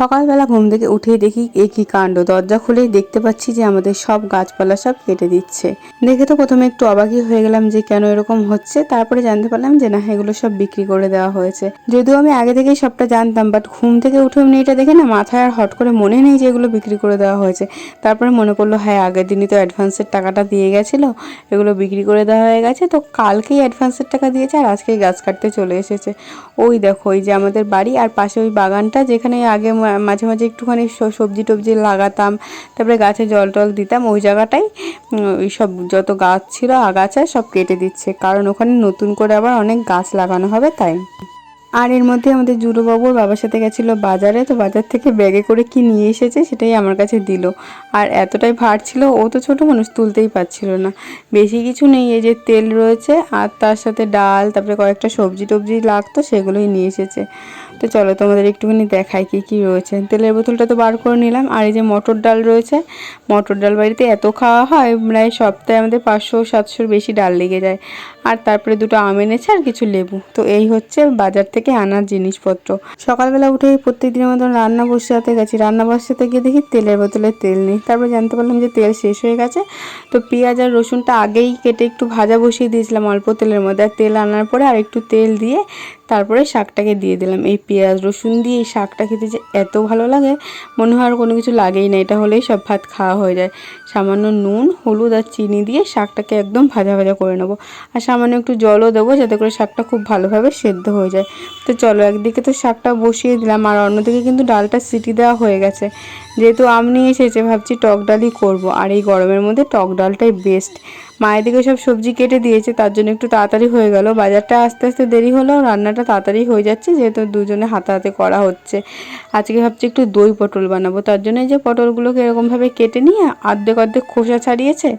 সকালবেলা ঘুম থেকে উঠে দেখি এ কি কাণ্ড। দরজা খুলেই দেখতে পাচ্ছি যে আমাদের সব গাছপালা সব কেটে দিচ্ছে। দেখে তো প্রথমে একটু অবাকই হয়ে গেলাম যে কেন এরকম হচ্ছে। তারপরে জানতে পারলাম যে না, এগুলো সব বিক্রি করে দেওয়া হয়েছে। যদিও আমি আগে থেকেই সবটা জানতাম বাট ঘুম থেকে উঠে এমনি এটা দেখে না মাথায় আর হট করে মনে নেই যে এগুলো বিক্রি করে দেওয়া হয়েছে। তারপরে মনে পড়ল হ্যাঁ আগের দিনই তো অ্যাডভান্সের টাকাটা দিয়ে গেছিল, এগুলো বিক্রি করে দেওয়া হয়ে গেছে, তো কালকেই অ্যাডভান্সের টাকা দিয়েছে আর আজকেই গাছ কাটতে চলে এসেছে। ওই দেখো, ওই যে আমাদের বাড়ি আর পাশে ওই বাগানটা যেখানে আগে মাঝে মাঝে একটুখানি সবজি টবজি লাগাতাম, তারপরে গাছে জল টল দিতাম, ওই জায়গাটাই ওই সব যত গাছ ছিল, আগাছা সব কেটে দিচ্ছে। কারণ ওখানে নতুন করে আবার অনেক গাছ লাগানো হবে, তাই। আর এর মধ্যে আমাদের জুরুবাবুর বাবার সাথে গেছিল বাজারে, তো বাজার থেকে ব্যাগে করে কি নিয়ে এসেছে সেটাই আমার কাছে দিল। আর এতটাই ভার ছিল, ও তো ছোটো মানুষ, তুলতেই পারছিল না। বেশি কিছু নেই, এই যে তেল রয়েছে, আর তার সাথে ডাল, তারপরে কয়েকটা সবজি টবজি লাগতো, সেগুলোই নিয়ে এসেছে। তো চলো তোমাদের একটুখানি দেখাই কি কি রয়েছে। তেলের বোতলটা তো বার করে নিলাম, আর এই যে মটর ডাল রয়েছে, মটর ডাল বাড়িতে এত খাওয়া হয়, প্রায় সপ্তাহে আমাদের পাঁচশো সাতশোর বেশি ডাল লেগে যায়। আর তারপরে দুটো আম এনেছে আর কিছু লেবু। তো এই হচ্ছে বাজার থেকে আনার জিনিসপত্র। সকালবেলা উঠেই প্রত্যেক দিনের মতন রান্না বসাতে গেছি। রান্না বসাতে গিয়ে দেখি তেলের বোতলে তেল নেই। তারপরে জানতে পারলাম যে তেল শেষ হয়ে গেছে। তো পেঁয়াজ আর রসুনটা আগেই কেটে একটু ভাজা বসিয়ে দিয়েছিলাম অল্প তেলের মধ্যে। আর তেল আনার পরে আর একটু তেল দিয়ে তারপরে শাকটাকে দিয়ে দিলাম। এই পেঁয়াজ, রসুন দিয়ে এই শাকটা খেতে যে এত ভালো লাগে, মনে হয় আর কোনো কিছু লাগেই না। এটা হলেই সব ভাত খাওয়া হয়ে যায়। সামান্য নুন, হলুদ আর চিনি দিয়ে শাকটাকে একদম ভাজা ভাজা করে নেব। আর সামান্য একটু জলও দেবো যাতে করে শাকটা খুব ভালোভাবে সেদ্ধ হয়ে যায়। তো চলো একদিকে তো শাকটা বসিয়ে দিলাম, আর অন্যদিকে কিন্তু ডালটা সিটি দেওয়া হয়ে গেছে। যেহেতু আম এসেছে, ভাবছি টক ডালই করব। আর এই গরমের মধ্যে টক ডালটাই বেস্ট মায়ের দিকে সব সবজি কেটে দিয়েছে, তার জন্য একটু তাড়াতাড়ি হয়ে গেল। বাজারটা আস্তে আস্তে দেরি হলো, রান্নাটা তাড়াতাড়ি হয়ে যাচ্ছে, যেহেতু দুজনে হাতে করা হচ্ছে। আজকে ভাবছি একটু দই পটল বানাবো। তার জন্য যে পটলগুলোকে এরকমভাবে কেটে নিয়ে অর্ধেক অর্ধেক খোসা ছাড়িয়েছে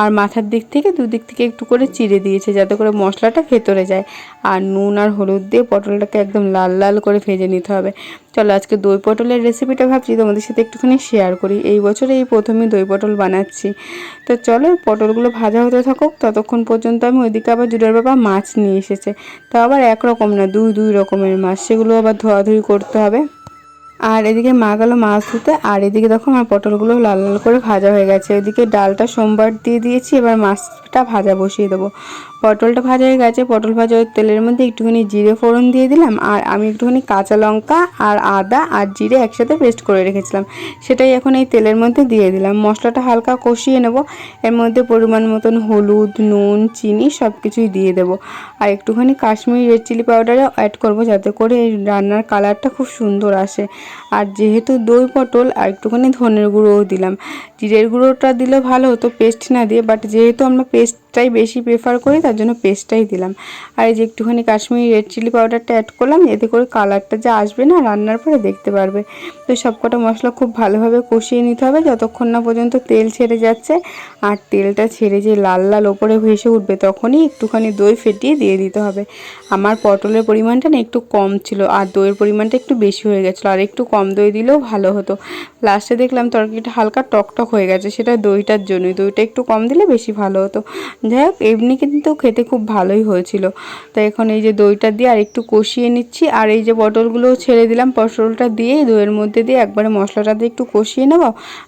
আর মাথার দিক থেকে দুদিক থেকে একটু করে চিড়ে দিয়েছে যাতে করে মশলাটা ভেতরে যায়। আর নুন আর হলুদ দিয়ে পটলটাকে একদম লাল লাল করে ভেজে নিতে হবে। চলো আজকে দই পটলের রেসিপিটা ভাবছি, তোমাদের সাথে একটুখানি শেয়ার করি। এই বছরে এই প্রথমে দই পটল বানাচ্ছি। তো চলো পটলগুলো ভাজা হতে থাকুক, ততক্ষণ পর্যন্ত আমি ওইদিকে আবার জুড়ের বাবা মাছ নিয়ে এসেছে। তো আবার একরকম না, দুই দুই রকমের মাছ, সেগুলো আবার ধোয়াধুয়ি করতে হবে। আর এদিকে মা গেল মাছ ধুতে, আর এদিকে দেখো আমার পটলগুলো লাল লাল করে ভাজা হয়ে গেছে। এদিকে ডালটা সোমবার দিয়ে দিয়েছি, এবার মাছটা ভাজা বসিয়ে দেবো। পটলটা ভাজা হয়ে গেছে, পটল ভাজা তেলের মধ্যে একটুখানি জিরে ফোড়ন দিয়ে দিলাম, আর আমি একটুখানি কাঁচা লঙ্কা আর আদা আর জিরে একসাথে পেস্ট করে রেখেছিলাম। সেটাই এখন এই তেলের মধ্যে দিয়ে দিলাম। মশলাটা হালকা কষিয়ে নেব, এর মধ্যে পরিমাণ মতন হলুদ, নুন, চিনি সব কিছুই দিয়ে দেবো। আর একটুখানি কাশ্মীরি রেড চিলি পাউডারও অ্যাড করব যাতে করে এই রান্নার কালারটা খুব সুন্দর আসে। আর যেহেতু দই পটল, আর একটুখানি ধনের গুঁড়োও দিলাম। জিরের গুঁড়োটা দিলে ভালো হতো পেস্ট না দিয়ে বাট যেহেতু আমরা পেস্টটাই বেশি প্রেফার করি তার জন্য পেস্টটাই দিলাম। আর এই যে একটুখানি কাশ্মীরি রেড চিলি পাউডারটা অ্যাড করলাম, এতে করে কালারটা যা আসবে না রান্নার পরে দেখতে পারবে। তো সবকটা মশলা খুব ভালোভাবে কষিয়ে নিতে হবে, যতক্ষণ না পর্যন্ত তেল ছেড়ে যাচ্ছে। আর তেলটা ছেড়ে যে লাল লাল ওপরে ভেসে উঠবে, তখনই একটুখানি দই ফেটিয়ে দিয়ে দিতে হবে। আমার পটলের পরিমাণটা না একটু কম ছিল, আর দইয়ের পরিমাণটা একটু বেশি হয়ে গেছিল, আর একটু কম দই দিলেও ভালো হতো। লাস্টে দেখলাম তরকারিটা হালকা টকটক হয়ে গেছে, সেটা দইটার জন্যই। দইটা একটু কম দিলে বেশি ভালো হতো। যাই হোক, এমনি কিন্তু খেতে খুব ভালোই হয়েছিল। তাই এখন এই যে দইটা দিয়ে আর একটু কষিয়ে নিচ্ছি। আর এই যে পটলগুলোও ছেড়ে দিলাম, পটলটা দিয়ে দইয়ের মধ্যে দিয়ে একবারে মশলাটা দিয়ে একটু কষিয়ে নেব।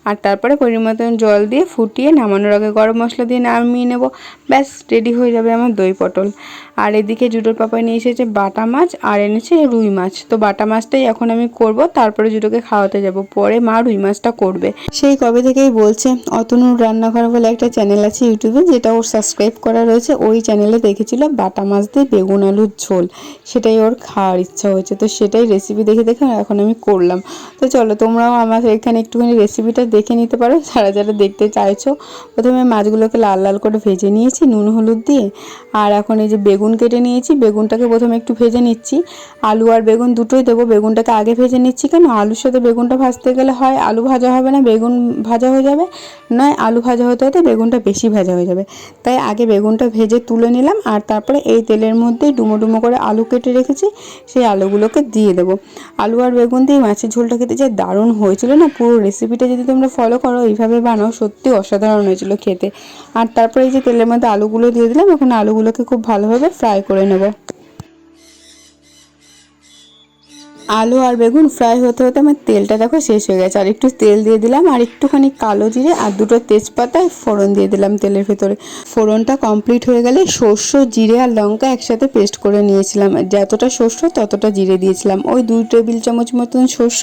আর তারপরে পরিমাণ জল দিয়ে ফুটিয়ে নামানোর আগে গরম মশলা দিয়ে নামিয়ে নেব। ব্যাস, রেডি হয়ে যাবে আমার দই পটল। আর এদিকে জুটোর পাপায় নিয়ে এসেছে বাটা মাছ আর এনেছে রুই মাছ। তো বাটা মাছটাই এখন আমি করব, তারপরে জুটোকে খাওয়াতে যাব। পরে মা রুই মাছটা করবে। সেই কবে থেকেই বলছে, অতনুর রান্নাঘর বলে একটা চ্যানেল আছে ইউটিউবে, যেটা ওর সাবস্ক্রাইব করা রয়েছে। ওই চ্যানেলে দেখেছিল বাটা মাছ দিয়ে বেগুন আলুর ঝোল। সেটাই ওর খাওয়ার ইচ্ছা হয়েছে। তো সেটাই রেসিপি দেখে দেখে এখন আমি করলাম। তো চলো, তোমরাও আমার এখানে একটুখানি রেসিপিটা দেখে নিতে পারো। যারা যারা দেখতে চাইছো, প্রথমে মাছগুলোকে লাল লাল করে ভেজে নিয়েছি, নুন, হলুদ দিয়ে। আর এখন এই যে বেগুন কেটে নিয়েছি, বেগুনটাকে প্রথমে একটু ভেজে নিচ্ছি। আলু আর বেগুন দুটোই দেবো। বেগুনটাকে আগে ভেজে নিচ্ছি কেন? আলুর সাথে বেগুনটা ভাজতে গেলে হয় আলু ভাজা হবে না, বেগুন ভাজা হয়ে যাবে। নয়, আলু ভাজা হতে হতে বেগুনটা বেশি ভাজা হয়ে যাবে। তাই আগে বেগুনটা ভেজে তুলে নিলাম আর তারপরে এই তেলের মধ্যে ডুমো ডুমো করে আলু কেটে রেখেছি, সেই আলুগুলোকে দিয়ে দেবো। আলু আর বেগুন দিয়ে মাছের ঝোলটা খেতে যে দারুণ হয়েছিল না? পুরো রেসিপিটা যদি তোমরা ফলো করো, এইভাবে বানাও, সত্যি অসাধারণ হয়েছিল খেতে। আর তারপরে এই যে তেলের মধ্যে আলুগুলো দিয়ে দিলাম, এখন আলুগুলোকে খুব ভালোভাবে ফ্রাই করে নেব। আলু আর বেগুন ফ্রাই হতে হতে আমার তেলটা দেখো শেষ হয়ে গেছে। আর একটু তেল দিয়ে দিলাম, আর একটুখানি কালো জিরে আর দুটো তেজপাতায় ফোড়ন দিয়ে দিলাম তেলের ভেতরে। ফোড়নটা কমপ্লিট হয়ে গেলে সর্ষ, জিরে আর লঙ্কা একসাথে পেস্ট করে নিয়েছিলাম। যতটা সর্ষ ততটা জিরে দিয়েছিলাম। ওই দুই টেবিল চামচ মতন সর্ষ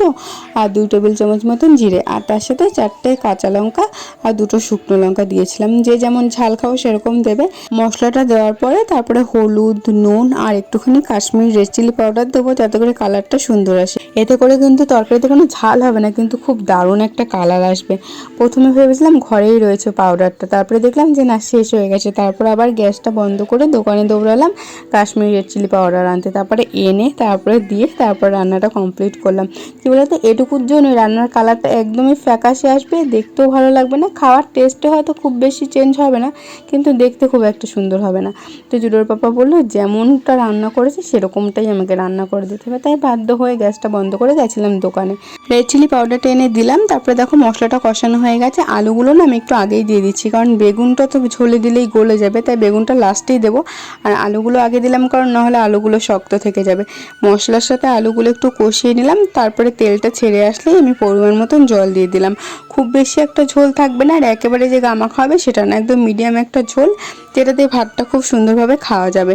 আর দুই টেবিল চামচ মতন জিরে। আর তার সাথে চারটে কাঁচা লঙ্কা আর দুটো শুকনো লঙ্কা দিয়েছিলাম। যে যেমন ঝাল খাও সেরকম দেবে। মশলাটা দেওয়ার পরে তারপরে হলুদ, নুন আর একটুখানি কাশ্মীর রেড চিলি পাউডার দেবো। যাতে করে কালারটা সুন্দর আসে। এতে করে কিন্তু তরকারিতে কোনো ঝাল হবে না, কিন্তু খুব দারুণ একটা কালার আসবে। প্রথমে ভেবেছিলাম ঘরেই রয়েছে পাউডারটা তারপরে দেখলাম যে না, শেষ হয়ে গেছে। তারপর আবার গ্যাসটা বন্ধ করে দোকানে দৌড়ালাম, কাশ্মীরি রেড চিলি পাউডার আনতে। তারপরে এনে, তারপরে দিয়ে, তারপর রান্নাটা কমপ্লিট করলাম। কী বলতো, এটুকুর জন্য রান্নার কালারটা একদমই ফ্যাকাশে আসবে, দেখতেও ভালো লাগবে না, খাওয়ার টেস্টে হয়তো খুব বেশি চেঞ্জ হবে না, কিন্তু দেখতে খুব একটা সুন্দর হবে না। তো জুডোর পাপা বলল, যেমনটা রান্না করেছে, সেরকমটাই আমাকে রান্না করে দিতে হবে। তাই বাধ্য হয়ে গ্যাসটা বন্ধ করে গেছিলাম দোকানে। রেড চিলি পাউডারটা এনে দিলাম, তারপরে দেখো মশলাটা কষানো হয়ে গেছে। আলুগুলো না আমি একটু আগেই দিয়ে দিচ্ছি, কারণ বেগুনটা তো ঝোলে দিলেই গলে যাবে, তাই বেগুনটা লাস্টেই দেবো। আর আলুগুলো আগে দিলাম, কারণ নাহলে আলুগুলো শক্ত থেকে যাবে। মশলার সাথে আলুগুলো একটু কষিয়ে নিলাম, তারপরে তেলটা ছেড়ে আসলেই আমি পরিমাণ মতন জল দিয়ে দিলাম। খুব বেশি একটা ঝোল থাকবে না আর একেবারে যে গামা খাওয়াবে সেটা না, একদম মিডিয়াম একটা ঝোল যেটা দিয়ে ভাতটা খুব সুন্দরভাবে খাওয়া যাবে।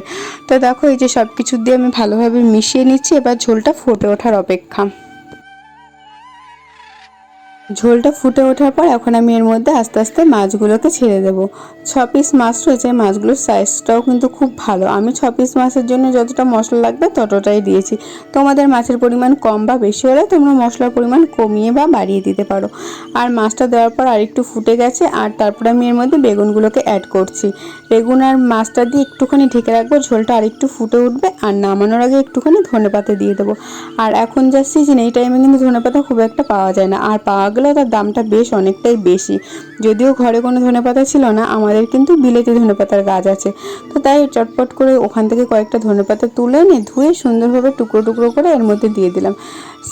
তো দেখো এই যে সব কিছু দিয়ে আমি ভালোভাবে মিশিয়ে নিচ্ছি, এবার ঝোলটা ফুটে ওঠার অপেক্ষা। ঝোলটা ফুটে ওঠার পর এখন আমি এর মধ্যে আস্তে আস্তে মাছগুলোকে ছেড়ে দেবো। ছ পিস মাছ রয়েছে মাছগুলোর সাইজটাও কিন্তু খুব ভালো। আমি ছ পিস মাছের জন্য যতটা মশলা লাগবে ততটাই দিয়েছি। তোমাদের মাছের পরিমাণ কম বা বেশি হলে তোমরা মশলার পরিমাণ কমিয়ে বা বাড়িয়ে দিতে পারো। আর মাছটা দেওয়ার পর আরেকটু ফুটে গেছে, আর তারপরে আমি এর মধ্যে বেগুনগুলোকে অ্যাড করছি। বেগুন আর মাছটা দিয়ে একটুখানি ঢেকে রাখব, ঝোলটা আরেকটু ফুটে উঠবে, আর নামানোর আগে একটুখানি ধনে পাতা দিয়ে দেবো। আর এখন যা সিজন এই টাইমে কিন্তু ধনে পাতা খুব একটা পাওয়া যায় না। আর পাওয়া গেলেও তার দামটা বেশ অনেকটাই বেশি। যদিও ঘরে কোনো ধনেপাতা ছিল না, আমাদের কিন্তু বিলেতি ধনেপাতার গাছ আছে। তো তাই চটপট করে ওখান থেকে কয়েকটা ধনেপাতা তুলে এনে ধুয়ে সুন্দরভাবে টুকরো টুকরো করে এর মধ্যে দিয়ে দিলাম।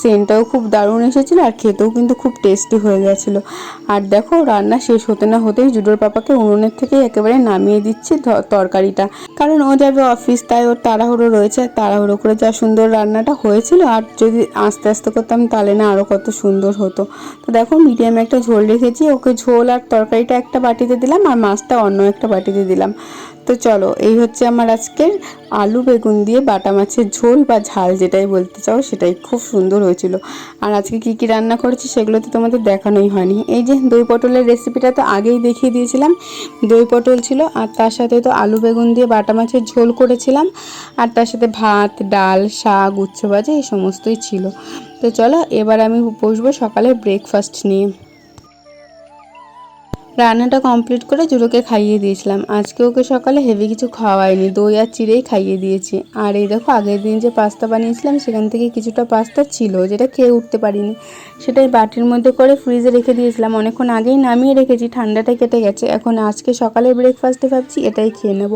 সেন্টটাও খুব দারুণ এসেছিল আর খেতেও কিন্তু খুব টেস্টি হয়ে গেছিল। আর দেখো, রান্না শেষ হতে না হতেই জুডোর পাপাকে উনুনের থেকে একেবারে নামিয়ে দিচ্ছে তরকারিটা। কারণ ও যাবে অফিস তাই ওর তাড়াহুড়ো রয়েছে। তাড়াহুড়ো করে যা সুন্দর রান্নাটা হয়েছিল, আর যদি আস্তে আস্তে করতাম তাহলে না আরও কত সুন্দর হতো। তো দেখো মিডিয়ামে একটা ঝোল রেখেছি, ওকে ঝোল আর তরকারিটা একটা বাটিতে দিলাম, আর মাছটা অন্য একটা বাটিতে দিলাম। তো চলো, এই হচ্ছে আমার আজকের আলু বেগুন দিয়ে বাটা মাছের ঝোল বা ঝাল যেটাই বলতে চাও, সেটাই খুব সুন্দর হয়েছিল। আর আজকে কি কি রান্না করেছি সেগুলো তো তোমাদের দেখানোই হয়নি। এই যে দই পটলের রেসিপিটা তো আগেই দেখিয়ে দিয়েছিলাম। দই পটল ছিল আর তার সাথে তো আলু বেগুন দিয়ে বাটা মাছের ঝোল করেছিলাম। আর তার সাথে ভাত, ডাল, শাক উচ্ছে ভাজা, এই সমস্তই ছিল। তো চলো, এবার আমি বসবো সকালে ব্রেকফাস্ট নিয়ে। রান্নাটা কমপ্লিট করে জুড়োকে খাইয়ে দিয়েছিলাম। আজকে ওকে সকালে হেভি কিছু খাওয়াইনি, দই আর চিড়েই খাইয়ে দিয়েছি। আর এই দেখো, আগের দিন যে পাস্তা বানিয়েছিলাম, সেখান থেকে কিছুটা পাস্তা ছিল, যেটা খেয়ে উঠতে পারিনি। সেটাই বাটির মধ্যে করে ফ্রিজে রেখে দিয়েছিলাম। অনেকক্ষণ আগেই নামিয়ে রেখেছি, ঠান্ডাটা কেটে গেছে। এখন আজকে সকালে ব্রেকফাস্টে ভাবছি, এটাই খেয়ে নেব।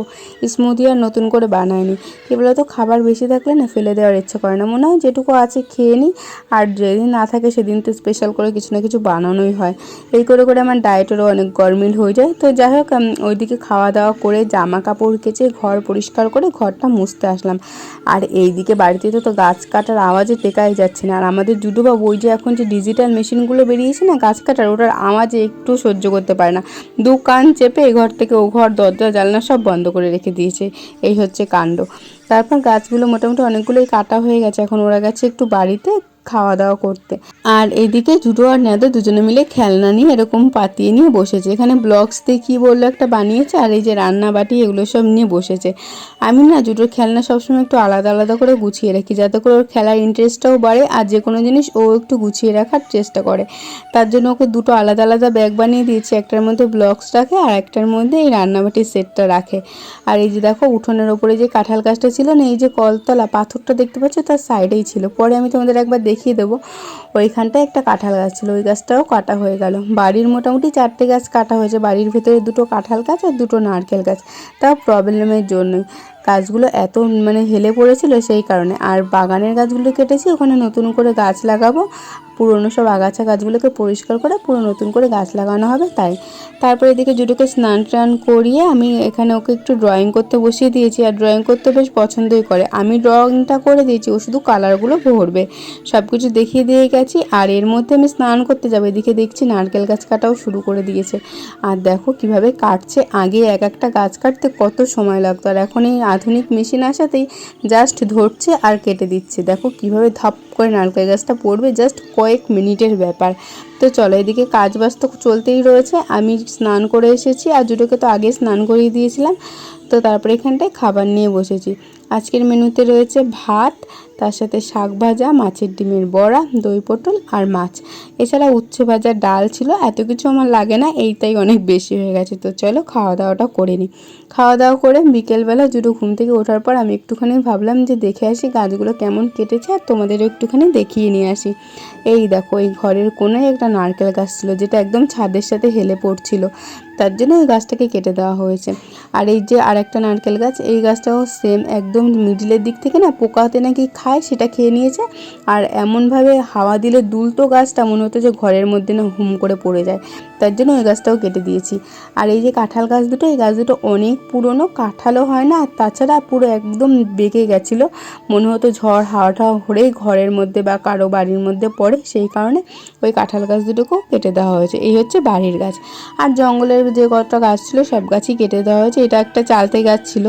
স্মুদি আর নতুন করে বানায়নি কি বলতো, খাবার বেশি থাকলে না ফেলে দেওয়ার ইচ্ছে করে না। মনে হয় যেটুকু আছে খেয়ে নিই। আর যেদিন না থাকে, সেদিন তো স্পেশাল করে কিছু না কিছু বানানোই হয়। এই করে করে আমার ডায়েটেরও অনেক গরমিল হয়ে যায়। তো যাই হোক ওইদিকে খাওয়া দাওয়া করে জামা কাপড় কেচে ঘর পরিষ্কার করে ঘরটা মুছতে আসলাম। আর এইদিকে বাড়িতে তো তো গাছ কাটার আওয়াজে টেকাই যাচ্ছে না। আর আমাদের জুডুবাবু ওই যে এখন যে ডিজিটাল মেশিনগুলো বেরিয়েছে না, গাছ কাটার, ওটার আওয়াজে একটু সহ্য করতে পারে না। দু কান চেপে এ ঘর থেকে ও ঘর, দরজা, জানলা সব বন্ধ করে রেখে দিয়েছে। এই হচ্ছে কাণ্ড। তারপর গাছগুলো মোটামুটি অনেকগুলোই কাটা হয়ে গেছে। এখন ওরা গেছে একটু বাড়িতে খাওয়া দাওয়া করতে। আর এদিকে জুটো আর নেদা দুজনে মিলে খেলনা নিয়ে এরকম পাতিয়ে নিয়ে বসেছে। এখানে ব্লগস দিয়ে কী বলল একটা বানিয়েছে আর এই যে রান্না বাটি এগুলো সব নিয়ে বসেছে। আমি না জুটোর খেলনা সবসময় একটু আলাদা আলাদা করে গুছিয়ে রাখি যাতে করে ওর খেলার ইন্টারেস্টটাও বাড়ে আর যে কোনো জিনিস ও একটু গুছিয়ে রাখার চেষ্টা করে। তার জন্য ওকে দুটো আলাদা আলাদা ব্যাগ বানিয়ে দিয়েছে। একটার মধ্যে ব্লগস রাখে আর একটার মধ্যে এই রান্নাবাটির সেটটা রাখে। আর এই যে দেখো উঠোনের ওপরে যে কাঁঠাল গাছটা ছিল না, এই যে কলতলা, পাথরটা দেখতে পাচ্ছ, তার সাইডেই ছিল। পরে আমি তোমাদের একবার দেখিয়ে দেবো। ওইখানটায় একটা কাঁঠাল গাছ ছিল, ওই গাছটাও কাটা হয়ে গেল। বাড়ির মোটামুটি চারটে গাছ কাটা হয়েছে, বাড়ির ভেতরে দুটো কাঁঠাল গাছ আর দুটো নারকেল গাছ। তাও প্রবলেমের জন্যই। গাছগুলো এত মানে হেলে পড়েছিল সেই কারণে। আর বাগানের গাছগুলো কেটেছি, ওখানে নতুন করে গাছ লাগাবো। পুরনো সব আগাছা গাছগুলোকে পরিষ্কার করে পুরো নতুন করে গাছ লাগানো হবে, তাই। তারপরে এদিকে জুটোকে স্নান টান করিয়ে আমি এখানে ওকে একটু ড্রয়িং করতে বসিয়ে দিয়েছি। আর ড্রয়িং করতে বেশ পছন্দই করে। আমি ড্রয়িংটা করে দিয়েছি, ও শুধু কালারগুলো ভরবে। সব কিছু দেখিয়ে দিয়ে গেছি, আর এর মধ্যে আমি স্নান করতে যাব। এদিকে দেখছি নারকেল গাছ কাটাও শুরু করে দিয়েছে। আর দেখো কীভাবে কাটছে। আগে এক একটা গাছ কাটতে কত সময় লাগতো, আর এখন এই আধুনিক মেশিন আসাতেই জাস্ট ধরছে আর কেটে দিচ্ছে। দেখো কীভাবে ধপ করে নারকেল গাছটা পড়বে জাস্ট কয়েক মিনিটের ব্যাপার। তো চলো এদিকে কাজ বাজ তো চলতেই রয়েছে। আমি স্নান করে এসেছি আর দুটোকে তো আগে স্নান করিয়ে দিয়েছিলাম। তো তারপরে এখানটায় খাবার নিয়ে বসেছি। আজকের মেনুতে রয়েছে ভাত, তার সাথে শাক ভাজা, মাছের ডিমের বড়া, দই পটল আর মাছ। এছাড়া উচ্ছে ভাজা ডাল ছিল, এত কিছু আমার লাগে না, এইটাই অনেক বেশি হয়ে গেছে। তো চলো খাওয়া দাওয়াটা করে নিই। খাওয়া দাওয়া করে বিকেলবেলা জুটো ঘুম থেকে ওঠার পর আমি একটুখানি ভাবলাম যে দেখে আসি গাছগুলো কেমন কেটেছে, আর তোমাদেরও একটুখানি দেখিয়ে নিয়ে আসি। এই দেখো, এই ঘরের কোনায় একটা নারকেল গাছ ছিল, যেটা একদম ছাদের সাথে হেলে পড়ছিল। তার জন্য ওই গাছটাকে কেটে দেওয়া হয়েছে। আর এই যে আর একটা নারকেল গাছ, এই গাছটাও সেম একদম মিডিলের দিক থেকে না, পোকাতে নাকি খায়, সেটা খেয়ে নিয়েছে। আর এমনভাবে হাওয়া দিলে দুলতো গাছটা, মনে হতো যে ঘরের মধ্যে না হুম করে পড়ে যায়। তার জন্য ওই গাছটাও কেটে দিয়েছি। আর এই যে কাঁঠাল গাছ দুটো, এই গাছ দুটো অনেক পুরনো, কাঁঠালও হয় না তাছাড়া পুরো একদম বেঁকে গেছিল। মনে হতো ঝড় হাওয়াটা হরেই ঘরের মধ্যে বা কারও বাড়ির মধ্যে পড়ে, সেই কারণে ওই কাঁঠাল গাছ দুটোকেও কেটে দেওয়া হয়েছে। এই হচ্ছে বাড়ির গাছ। আর জঙ্গলের যে কটা গাছ ছিল, সব গাছই কেটে দেওয়া হয়েছে। এটা একটা চালতে গাছ ছিল।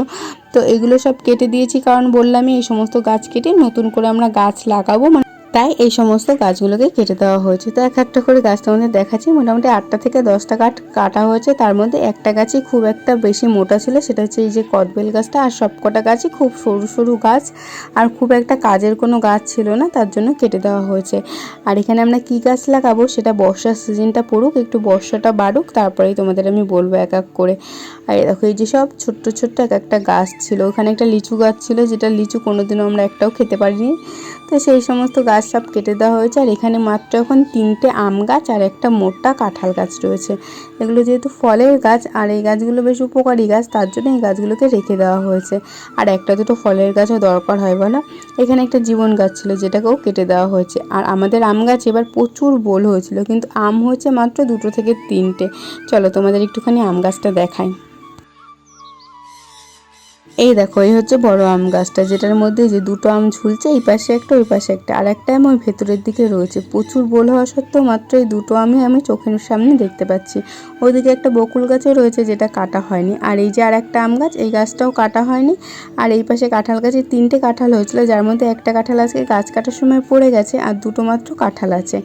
তো এগুলো সব কেটে দিয়েছি কারণ বললামই এই সমস্ত গাছ কেটে নতুন করে আমরা গাছ লাগাবো। মানে তাই এই সমস্ত গাছগুলোকে কেটে দেওয়া হয়েছে। তো এক একটা করে গাছ তোমাদের দেখাচ্ছি। মোটামুটি আটটা থেকে দশটা কাঠ কাটা হয়েছে। তার মধ্যে একটা গাছই খুব একটা বেশি মোটা ছিল, সেটা হচ্ছে এই যে কদবেল গাছটা। আর সব কটা গাছই খুব সরু সরু গাছ। আর খুব একটা কাজের কোনো গাছ ছিল না, তার জন্য কেটে দেওয়া হয়েছে। আর এখানে আমরা কি গাছ লাগাবো? সেটা বর্ষার সিজনটা পড়ুক, একটু বর্ষাটা বাড়ুক, তারপরেই তোমাদের আমি বলব এক এক করে। আর দেখো, এই যে সব ছোট্ট ছোট্ট এক একটা গাছ ছিল। ওখানে একটা লিচু গাছ ছিল, যেটা লিচু কোনোদিনও আমরা একটাও খেতে পারিনি। তো সেই সমস্ত গাছ সব কেটে দেওয়া হয়েছে, আর এখানে মাত্র এখন তিনটে আম গাছ আর একটা মোটা কাঁঠাল গাছ রয়েছে। এগুলো যেহেতু ফলের গাছ, আর এই গাছগুলো বেশ উপকারী গাছ, তার জন্য এই গাছগুলোকে রেখে দেওয়া হয়েছে। আর একটা দুটো ফলের গাছও দরকার হয় বলো। এখানে একটা জীবন গাছ ছিল, যেটাকেও কেটে দেওয়া হয়েছে। আর আমাদের আম গাছ এবার প্রচুর বোল হয়েছিল, কিন্তু আম হয়েছে মাত্র দুটো থেকে তিনটে। চলো তোমাদের একটুখানি আম গাছটা দেখাই। এই দেখো, এই হচ্ছে বড় আম গাছটা, যেটার মধ্যে যে দুটো আম ঝুলছে, এই পাশে একটা, ওই পাশে একটা। আর একটা আম ওই ভেতরের দিকে রয়েছে। প্রচুর বোল হওয়া সত্ত্বেও মাত্র এই দুটো আমি আমি চোখের সামনে দেখতে পাচ্ছি। ওইদিকে একটা বকুল গাছও রয়েছে যেটা কাটা হয়নি। আর এই যে আর একটা আম গাছ, এই গাছটাও কাটা হয়নি। আর এই পাশে কাঁঠাল গাছে তিনটে কাঁঠাল হয়েছিল, যার মধ্যে একটা কাঁঠাল আজকে গাছ কাটার সময় পড়ে গেছে, আর দুটো মাত্র কাঁঠাল আছে।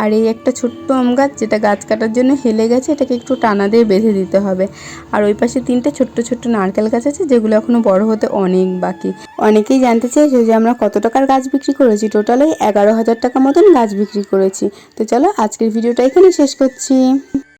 আর এই একটা ছোট্ট আম গাছ, যেটা গাছ কাটার জন্য হেলে গেছে, এটাকে একটু টানা দিয়ে বেঁধে দিতে হবে। আর ওই পাশে তিনটে ছোট্ট ছোট্ট নারকেল গাছ আছে, যেগুলো এখনও বড় হতে অনেক বাকি। অনেকেই জানতে চাইছে যে আমরা কত টাকার গাছ বিক্রি করেছি। টোটালে এগারো হাজার টাকা মতন গাছ বিক্রি করেছি। তো চলো আজকের ভিডিওটা এখানে শেষ করছি।